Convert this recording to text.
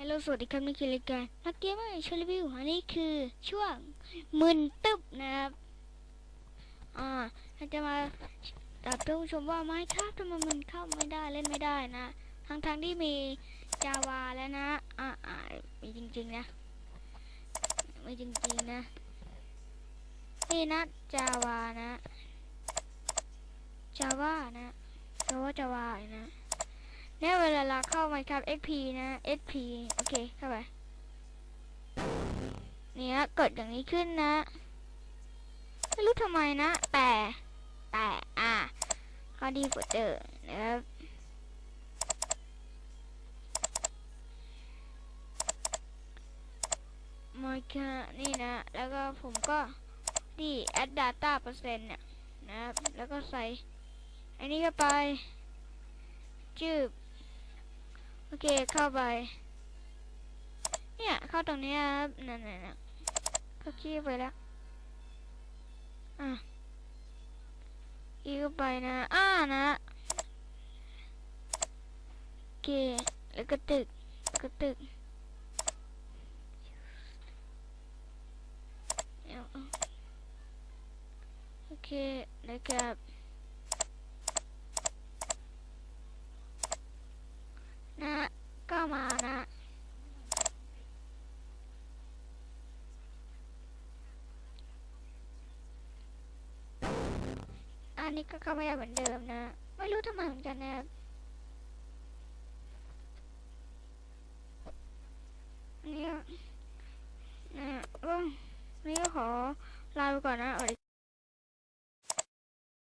ฮัลโหลสวัสดีครับนี่คือรายการนักเกมเมอร์ชลวิวอันนี้คือช่วงมึนตึบนะครับ อ่าเราจะมาตอบท่านผู้ชมว่าไม้ครับทำไมมันเข้าไม่ได้เล่นไม่ได้นะทั้งทางๆที่มีจาวาแล้วนะ อ่าอ่ามีจริงๆนะมีจริงๆนะนี่นะจาวานะจาวานะจาวาจาวานะ เนี่ยเวลาเราเข้ามาครับ XP นะ XP โอเคเข้าไปเนี่ยเกิดอย่างนี้ขึ้นนะไม่รู้ทำไมนะ แต่แต่อ่าข้อดีกว่าเดิมนะครับมาค่ะนี่นะ แล้วก็ผมก็ดี add data เปอร์เซ็นต์เนี่ยนะครับ แล้วก็ใส่ อันนี้ก็ไปจืบ โอเคเข้าไป เนี่ยเข้าตรงนี้ครับนั่นนั่นนั่นเข้าขี้ไปแล้วอะอีกไปนะอ่านะโอเคแล้วก็ตึกก็ตึกเออโอเคแล้วก็ะ ก็มานะ อันนี้ก็เข้าไม่ได้เหมือนเดิมนะ ไม่รู้ทำไมเหมือนกันนะครับอันนี่นะเออนี่ก็ขอลาไปก่อนนะ